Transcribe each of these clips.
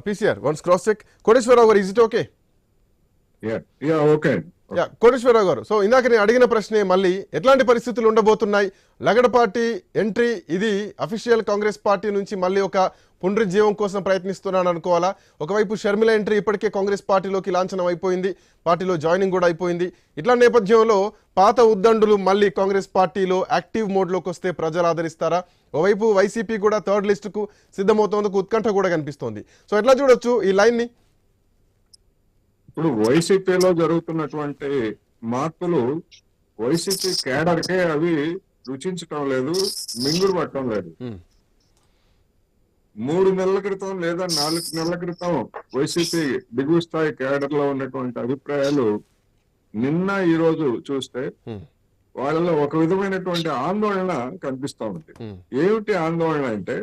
PCR once cross check Koteswararao garu is it okay okay yeah Koteswararao garu so ఇందాక నేను అడిగిన ప్రశ్నే మళ్ళీ ఎట్లాంటి పరిస్థితులు ఉండబోతున్నాయి? లగడపాటి ఎంట్రీ ఇది అఫీషియల్ కాంగ్రెస్ పార్టీ నుంచి మళ్ళీ ఒక పునరుజ్జీవం కోసం ప్రయత్నిస్తున్నాను అనుకోవాలా? ఒకవైపు షర్మిల ఎంట్రీ ఇప్పటికే కాంగ్రెస్ పార్టీలోకి లాంఛనం అయిపోయింది పార్టీలో జాయినింగ్ కూడా అయిపోయింది. ఇట్లా నేపథ్యంలో పాత ఉద్దండులు మళ్ళీ కాంగ్రెస్ పార్టీలో యాక్టివ్ మోడ్లోకి వస్తే ప్రజలు ఆదరిస్తారా? ఓవైపు వైసీపీ కూడా థర్డ్ లిస్టుకు సిద్ధమవుతోందుకు ఉత్కంఠ కూడా కనిపిస్తోంది. సో ఎట్లా చూడొచ్చు ఈ లైన్ని? ఇప్పుడు వైసీపీలో జరుగుతున్నటువంటి మార్పులు వైసీపీ కేడర్కే అవి రుచించటం లేదు మింగుడు పట్టడం లేదు. మూడు నెలల క్రితం లేదా నాలుగు నెలల క్రితం వైసీపీ దిగువ స్థాయి కేడర్లో ఉన్నటువంటి అభిప్రాయాలు నిన్న ఈ రోజు చూస్తే. వాళ్ళలో ఒక విధమైనటువంటి ఆందోళన కనిపిస్తా ఉంది. ఏమిటి ఆందోళన అంటే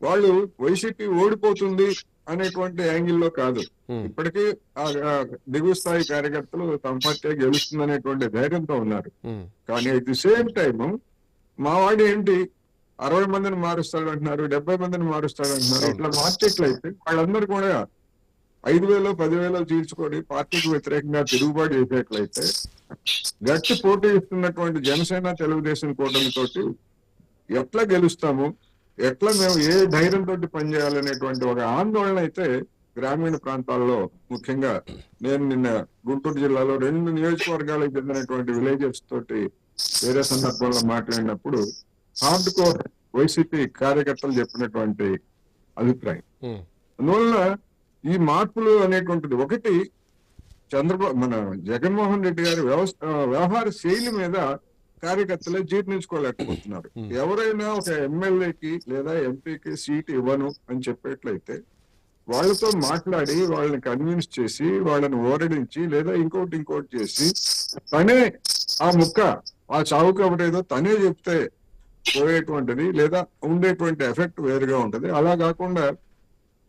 వాళ్ళు వైసీపీ ఓడిపోతుంది అనేటువంటి యాంగిల్లో కాదు. ఇప్పటికీ ఆ దిగువ స్థాయి కార్యకర్తలు తమ పార్టీ గెలుస్తుంది అనేటువంటి ధైర్యంతో ఉన్నారు. కానీ అట్ ది సేమ్ టైం మా వాడు ఏంటి అరవై మందిని మారుస్తాడు అంటున్నారు డెబ్బై మందిని మారుస్తాడు అంటున్నారు ఇట్లా మార్చేట్లయితే వాళ్ళందరూ కూడా ఐదు వేలు పదివేలు తీర్చుకొని పార్టీకి వ్యతిరేకంగా తిరుగుబాటు చేసేట్లయితే గట్టి పోటీ ఇస్తున్నటువంటి జనసేన తెలుగుదేశం కూటమి ఎట్లా గెలుస్తాము ఎట్లా మేము ఏ ధైర్యంతో పనిచేయాలనేటువంటి ఒక ఆందోళన అయితే గ్రామీణ ప్రాంతాల్లో ముఖ్యంగా నేను నిన్న గుంటూరు జిల్లాలో రెండు నియోజకవర్గాలకు చెందినటువంటి విలేజెస్ తోటి వేరే సందర్భంలో మాట్లాడినప్పుడు హార్డ్ కోర్ వైసీపీ కార్యకర్తలు చెప్పినటువంటి అభిప్రాయం. అందువల్ల ఈ మార్పులు అనేటువంటిది ఒకటి చంద్రబాబు మన జగన్మోహన్ రెడ్డి గారి వ్యవస్థ వ్యవహార శైలి మీద కార్యకర్తలే జీర్ణించుకోలేకపోతున్నారు. ఎవరైనా ఒక ఎమ్మెల్యేకి లేదా ఎంపీకి సీట్ ఇవ్వను అని చెప్పేట్లయితే వాళ్ళతో మాట్లాడి వాళ్ళని కన్విన్స్ చేసి వాళ్ళని ఓరడించి లేదా ఇంకోటి ఇంకోటి చేసి తనే ఆ ముక్క ఆ చావు కబడేదో తనే చెప్తే పోయేటువంటిది లేదా ఉండేటువంటి ఎఫెక్ట్ వేరుగా ఉంటది అలా కాకుండా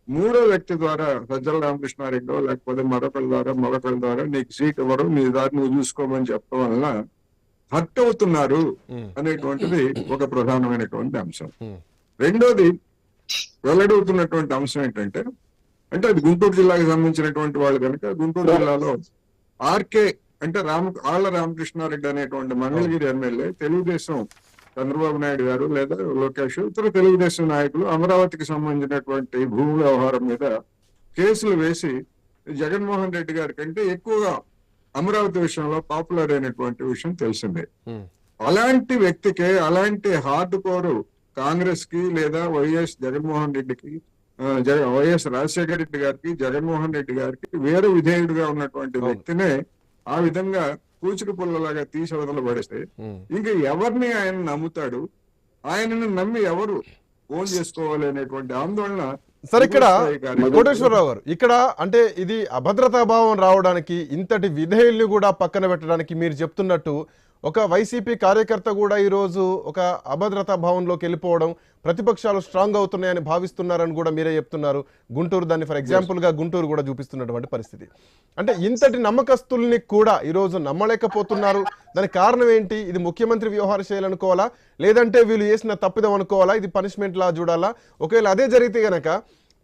మూడో వ్యక్తి ద్వారా సజ్జల రామకృష్ణారెడ్డో లేకపోతే మరొకరి ద్వారా మరొకరి ద్వారా నీకు సీట్ ఇవ్వరు నీ దారి నువ్వు చూసుకోమని చెప్పడం వలన హర్ట్ అవుతున్నారు. అనేటువంటిది ఒక ప్రధానమైనటువంటి అంశం. రెండోది వెల్లడవుతున్నటువంటి అంశం ఏంటంటే అంటే అది గుంటూరు జిల్లాకి సంబంధించినటువంటి వాళ్ళు కనుక గుంటూరు జిల్లాలో ఆర్కే అంటే రామ ఆళ్ళ రామకృష్ణారెడ్డి అనేటువంటి మంగళగిరి ఎమ్మెల్యే తెలుగుదేశం చంద్రబాబు నాయుడు గారు లేదా లోకేష్ ఇతర తెలుగుదేశం నాయకులు అమరావతికి సంబంధించినటువంటి భూమి వ్యవహారం మీద కేసులు వేసి జగన్మోహన్ రెడ్డి గారి కంటే ఎక్కువగా అమరావతి విషయంలో పాపులర్ అయినటువంటి విషయం తెలిసిందే. అలాంటి వ్యక్తికే అలాంటి హార్డ్ కోర్ కాంగ్రెస్కి లేదా వైఎస్ జగన్మోహన్ రెడ్డికి వైఎస్ రాజశేఖర రెడ్డి గారికి జగన్మోహన్ రెడ్డి గారికి వేరే విధేయుడిగా ఉన్నటువంటి. వ్యక్తినే ఆ విధంగా పూచిక పుల్లలాగా తీసి వదల పడేస్తే. ఇంకా ఎవరిని ఆయన నమ్ముతాడు ఆయనను నమ్మి ఎవరు ఫోన్ చేసుకోవాలి అనేటువంటి ఆందోళన సరే ఇక్కడ కోటేశ్వరరావు గారు ఇక్కడ అంటే ఇది అభద్రతా భావం రావడానికి ఇంతటి విధేయుల్ని కూడా పక్కన పెట్టడానికి మీరు చెప్తున్నట్టు ఒక వైసీపీ కార్యకర్త కూడా ఈరోజు ఒక అభద్రతా భావంలోకి వెళ్ళిపోవడం ప్రతిపక్షాలు స్ట్రాంగ్ అవుతున్నాయని భావిస్తున్నారని కూడా మీరే చెప్తున్నారు. గుంటూరు దాన్ని ఫర్ ఎగ్జాంపుల్గా గుంటూరు కూడా చూపిస్తున్నటువంటి పరిస్థితి. అంటే ఇంతటి నమ్మకస్తుల్ని కూడా ఈరోజు నమ్మలేకపోతున్నారు. దానికి కారణం ఏంటి? ఇది ముఖ్యమంత్రి వ్యవహార శైలి అనుకోవాలా? లేదంటే వీళ్ళు చేసిన తప్పిదం అనుకోవాలా? ఇది పనిష్మెంట్ లా చూడాలా? ఒకవేళ అదే జరిగితే గనక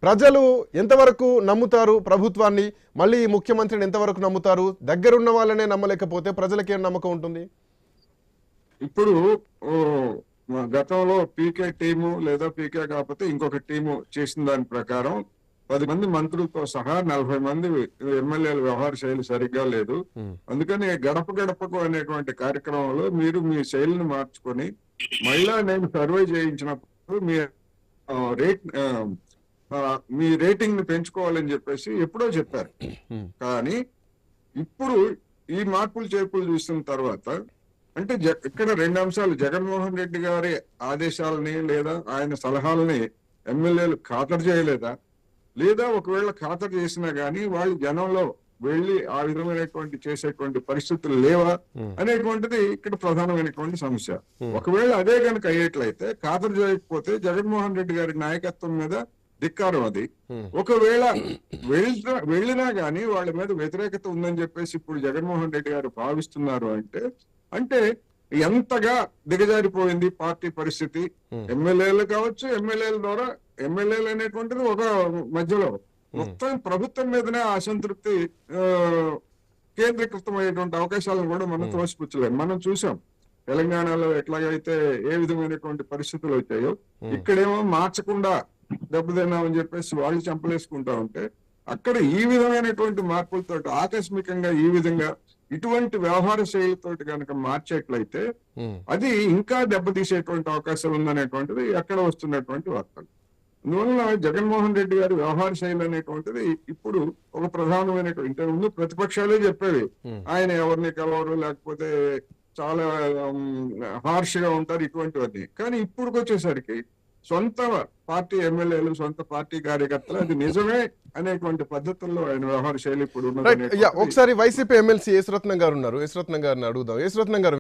ప్రజలు ఎంతవరకు నమ్ముతారు ప్రభుత్వాన్ని? మళ్ళీ ముఖ్యమంత్రిని ఎంతవరకు నమ్ముతారు? దగ్గరున్న వాళ్ళనే నమ్మలేకపోతే ప్రజలకేం నమ్మకం ఉంటుంది? ఇప్పుడు గతంలో పీకే టీము లేదా పీకే కాకపోతే ఇంకొక టీము చేసిన దాని ప్రకారం పది మంది మంత్రులతో సహా నలభై మంది ఎమ్మెల్యేల వ్యవహార శైలి సరిగ్గా లేదు. అందుకని గడప గడపకు అనేటువంటి కార్యక్రమంలో మీరు మీ శైలిని మార్చుకొని మళ్ళా నేను సర్వే చేయించినప్పుడు మీ రేట్ మీ రేటింగ్ని పెంచుకోవాలని చెప్పేసి ఎప్పుడో చెప్పారు. కానీ ఇప్పుడు ఈ మార్పులు చేర్పులు చూసిన తర్వాత అంటే జ- ఇక్కడ రెండు అంశాలు జగన్మోహన్ రెడ్డి గారి ఆదేశాలని లేదా ఆయన సలహాలని ఎమ్మెల్యేలు ఖాతరు చేయలేదా లేదా ఒకవేళ ఖాతరు చేసినా గానీ వాళ్ళు జనంలో వెళ్ళి ఆ విధమైనటువంటి చేసేటువంటి పరిస్థితులు లేవా. అనేటువంటిది ఇక్కడ ప్రధానమైనటువంటి సమస్య. ఒకవేళ అదే కనుక అయ్యేట్లయితే ఖాతరు చేయకపోతే జగన్మోహన్ రెడ్డి గారి నాయకత్వం మీద ధిక్కారం అది. ఒకవేళ వెళ్ళినా వెళ్ళినా గానీ వాళ్ళ మీద వ్యతిరేకత ఉందని చెప్పేసి ఇప్పుడు జగన్మోహన్ రెడ్డి గారు భావిస్తున్నారు అంటే అంటే ఎంతగా దిగజారిపోయింది పార్టీ పరిస్థితి? Hmm. ఎమ్మెల్యేలు కావచ్చు ఎమ్మెల్యేల ద్వారా ఎమ్మెల్యేలు అనేటువంటిది ఒక మధ్యలో. మొత్తం ప్రభుత్వం మీదనే అసంతృప్తి కేంద్రీకృతమయ్యేటువంటి అవకాశాలను కూడా మనం తోసిపుచ్చలేము మనం చూసాం తెలంగాణలో ఎట్లాగైతే ఏ విధమైనటువంటి పరిస్థితులు వచ్చాయో ఇక్కడేమో మార్చకుండా దెబ్బతిన్నామని చెప్పేసి వాళ్ళు చంపలేసుకుంటా ఉంటే అక్కడ ఈ విధమైనటువంటి మార్పులతో ఆకస్మికంగా ఈ విధంగా ఇటువంటి వ్యవహార శైలితోటి కనుక మార్చేట్లయితే అది ఇంకా దెబ్బతీసేటువంటి అవకాశం ఉందనేటువంటిది ఎక్కడ వస్తున్నటువంటి వార్తలు. అందువల్ల జగన్మోహన్ రెడ్డి గారి వ్యవహార శైలి అనేటువంటిది ఇప్పుడు ఒక ప్రధానమైనటువంటి ఇంతకు ముందు ప్రతిపక్షాలే చెప్పేవి. ఆయన ఎవరిని కలవరు లేకపోతే చాలా హార్ష్గా ఉంటారు ఇటువంటివన్నీ. కానీ ఇప్పుడు వచ్చేసరికి సొంత పార్టీ ఎమ్మెల్యేలు సొంత పార్టీ కార్యకర్తలు అది నిజమే అనేటువంటి పద్ధతుల్లో ఆయన వ్యవహార శైలి ఇప్పుడు ఒకసారి వైసీపీ ఎమ్మెల్సీ యేసురత్నం గారు ఉన్నారు. యేసురత్నం గారిని అడుగుదాం. యేసురత్నం గారు